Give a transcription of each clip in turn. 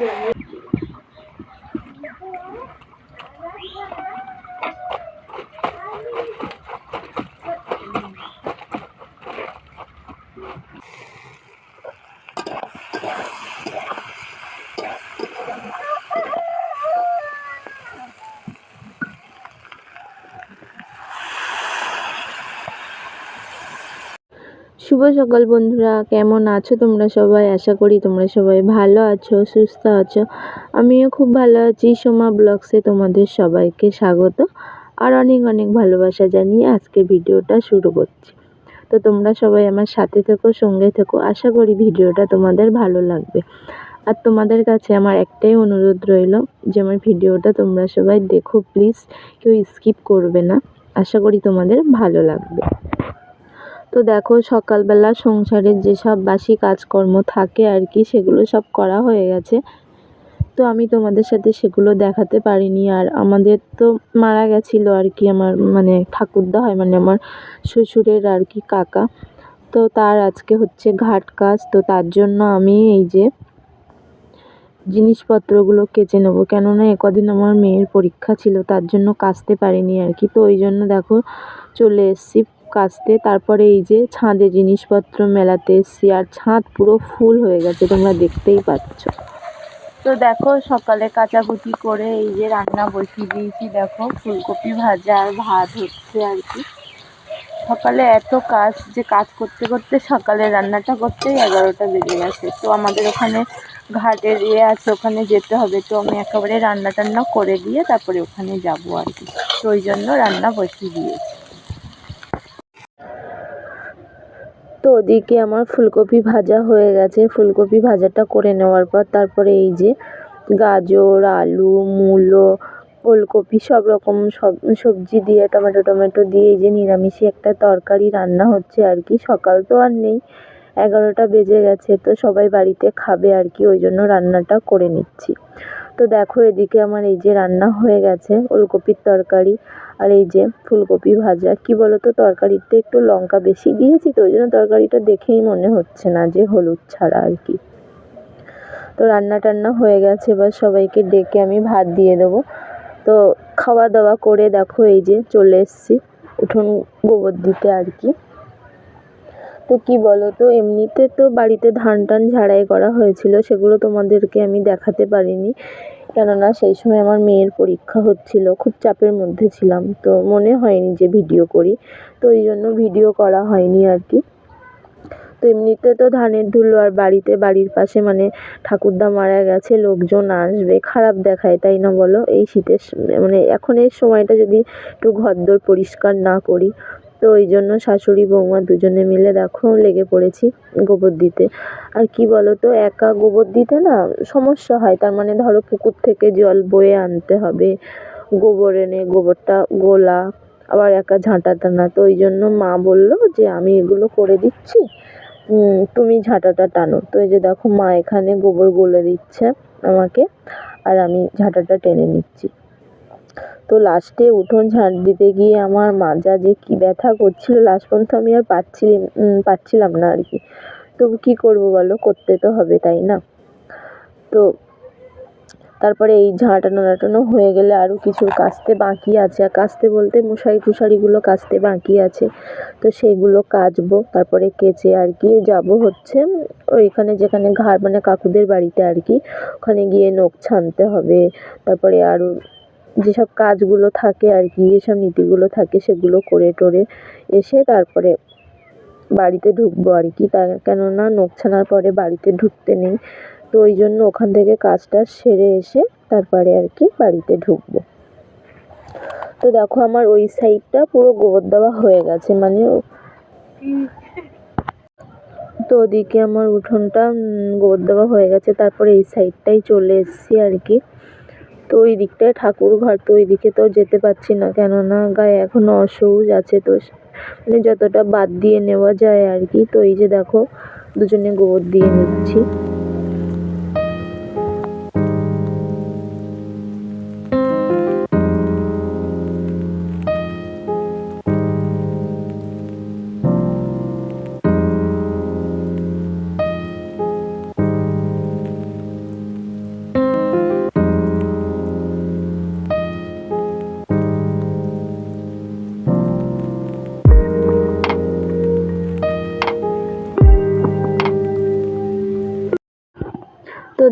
Evet. শুভ সকাল বন্ধুরা, কেমন আছো তোমরা সবাই? আশা করি তোমরা সবাই ভালো আছো, সুস্থ আছো। আমিও খুব ভালো আছি। সোমা ব্লগসে তোমাদের সবাইকে স্বাগত। আর অনেক অনেক ভালোবাসা জানিয়ে আজকে ভিডিওটা শুরু করছি। তো তোমরা সবাই আমার সাথে থেকো, সঙ্গে থেকো। আশা করি ভিডিওটা তোমাদের ভালো লাগবে। আর তোমাদের কাছে আমার একটাই অনুরোধ রইল যে আমার ভিডিওটা তোমরা সবাই দেখো, প্লিজ। কেউ স্কিপ করবে না। আশা করি তোমাদের ভালো লাগবে। তো দেখো, সকালবেলা সংসারের যেসব বাসি কাজকর্ম থাকে আর কি, সেগুলো সব করা হয়ে গেছে। তো আমি তোমাদের সাথে সেগুলো দেখাতে পারিনি। আর আমাদের তো মারা গেছিল আর কি আমার মানে ঠাকুরদা হয় মানে আমার শ্বশুরের আর কি কাকা। তো তার আজকে হচ্ছে ঘাট কাজ, তো তার জন্য আমি এই যে জিনিসপত্রগুলো কেচে নেব। কেননা একদিন আমার মেয়ের পরীক্ষা ছিল, তার জন্য কাচতে পারিনি আর কি। তো ওই জন্য দেখো, চলে এসেছি। কাচতে, তারপরে এই যে ছাদে জিনিসপত্র মেলাতে এসছি, আর ছাদ পুরো ফুল হয়ে গেছে, তোমরা দেখতেই পাচ্ছ। তো দেখো, সকালে কাচাকুচি করে এই যে রান্না বসিয়ে দিয়েছি, দেখো, ফুলকপি ভাজা আর ভাত হচ্ছে আর কি। সকালে এত কাজ যে কাজ করতে করতে সকালে রান্নাটা করতেই এগারোটা বেজে গেছে। তো আমাদের ওখানে ঘাটের ইয়ে আছে, ওখানে যেতে হবে। তো আমি একেবারে রান্না টান্না করে দিয়ে তারপরে ওখানে যাব আর কি। তো ওই জন্য রান্না বসিয়ে দিয়েছি। তো ওদিকে আমার ফুলকপি ভাজা হয়ে গেছে। ফুলকপি ভাজাটা করে নেওয়ার পর তারপরে এই যে গাজর, আলু, মূলো, ওলকপি সব রকম সব সবজি দিয়ে, টমেটো টমেটো দিয়ে এই যে নিরামিষি একটা তরকারি রান্না হচ্ছে আর কি। সকাল তো আর নেই, এগারোটা বেজে গেছে তো সবাই বাড়িতে খাবে আর কি, ওই জন্য রান্নাটা করে নিচ্ছি। তো দেখো এদিকে আমার এই যে রান্না হয়ে গেছে, ওলকপির তরকারি আর এই যে ফুলকপি ভাজা। কি বলতো তরকারিতে একটু লঙ্কা বেশি দিয়েছি তো ওই জন্য তরকারিটা দেখেই মনে হচ্ছে না যে হলুদ ছাড়া আর কি। তো রান্না টান্না হয়ে গেছে, এবার সবাইকে ডেকে আমি ভাত দিয়ে দেবো। তো খাওয়া দাওয়া করে দেখো এই যে চলে এসছি, উঠোন গোবর দিতে আর কি। তো কি বলো তো, এমনিতে তো বাড়িতে ধান টান ঝাড়াই করা হয়েছিল, সেগুলো তোমাদেরকে আমি দেখাতে পারিনি। কেননা সেই সময় আমার মেয়ের পরীক্ষা হচ্ছিল, খুব চাপের মধ্যে ছিলাম, তো মনে হয়নি যে ভিডিও করি, তো ওই জন্য ভিডিও করা হয়নি আর কি। তো এমনিতে তো ধানের ধুলো আর বাড়িতে, বাড়ির পাশে মানে ঠাকুরদা মারা গেছে, লোকজন আসবে, খারাপ দেখায়, তাই না বলো? এই শীতের মানে এখন এই সময়টা যদি একটু ঘরদোর পরিষ্কার না করি তো ওই জন্য শাশুড়ি, বৌমা দুজনে মিলে দেখো লেগে পড়েছি গোবর দিতে। আর কি বলো তো একা গোবর দিতে না সমস্যা হয়। তার মানে ধরো পুকুর থেকে জল বয়ে আনতে হবে, গোবর এনে গোবরটা গোলা, আবার একা ঝাঁটাতে না তো ওই জন্য মা বলল যে, আমি এগুলো করে দিচ্ছি তুমি ঝাঁটাটা টানো। তো এই যে দেখো মা এখানে গোবর গলে দিচ্ছে আমাকে, আর আমি ঝাঁটাটা টেনে নিচ্ছি। তো লাস্টে উঠোন ঝাঁট দিতে গিয়ে আমার মাজা যে কী ব্যথা করছিল লাস্ট পর্যন্ত আমি আর পারছিলাম পারছিলাম না আর কি তো কী করব বলো? করতে তো হবে, তাই না? তো তারপরে এই ঝাঁটানো নাটানো হয়ে গেলে আরও কিছু কাচতে বাকি আছে। আর কাচতে বলতে মশারি টুশারিগুলো কাচতে বাকি আছে। তো সেইগুলো কাচবো, তারপরে কেচে আর কি যাব হচ্ছে ওইখানে যেখানে ঘাড় মানে কাকুদের বাড়িতে আর কি। ওখানে গিয়ে নখ ছানতে হবে। তারপরে আরও যেসব কাজগুলো থাকে আর কি, যেসব নীতিগুলো থাকে সেগুলো করে টোরে এসে তারপরে বাড়িতে ঢুকবো আর কি। তা কেননা নখ ছানার পরে বাড়িতে ঢুকতে নেই। তো ওই জন্য ওখান থেকে কাজটা সেরে এসে তারপরে আর কি বাড়িতে ঢুকবো। তো দেখো আমার ওই সাইডটা পুরো গোবর দেওয়া হয়ে গেছে মানে তো ওদিকে আমার উঠোনটা গোবর দেওয়া হয়ে গেছে। তারপরে এই সাইডটাই চলে এসেছি আর কি। তো ওই দিকটায় ঠাকুর ঘর তো ওই দিকে তো যেতে পারছি না। কেননা গায়ে এখনও অসৌজ আছে তো মানে যতটা বাদ দিয়ে নেওয়া যায় আর কি। তো এই যে দেখো, দুজনে গোবর দিয়ে নিচ্ছি।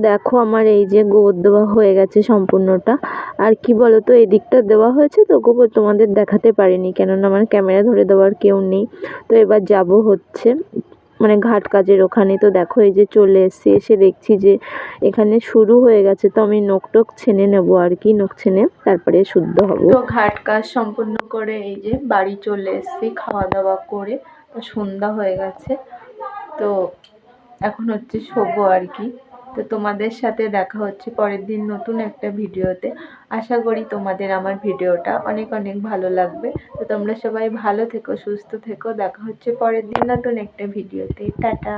দেখো আমার এই যে গোবর দেওয়া হয়ে গেছে সম্পূর্ণটা। আর কি বলো তো এই দিকটা দেওয়া হয়েছে তো গোবর তোমাদের দেখাতে পারিনি, কেননা আমার ক্যামেরা ধরে দেওয়ার কেউ নেই। তো এবার যাব হচ্ছে মানে ঘাট কাজের ওখানে। তো দেখো এই যে চলে এসেছি, এসে দেখছি যে এখানে শুরু হয়ে গেছে। তো আমি নখ টক ছেনে নেব আর কি, নখ ছেনে তারপরে শুদ্ধ হব। তো ঘাট কাজ সম্পূর্ণ করে এই যে বাড়ি চলে এসেছি, খাওয়া দাওয়া করে। সন্ধ্যা হয়ে গেছে, তো এখন হচ্ছে শোবো আর কি। তো তোমাদের সাথে দেখা হচ্ছে পরের দিন নতুন একটা ভিডিওতে। আশা করি তোমাদের আমার ভিডিওটা অনেক অনেক ভালো লাগবে। তো তোমরা সবাই ভালো থেকো, সুস্থ থেকো। দেখা হচ্ছে পরের দিন নতুন একটা ভিডিওতে। টাটা।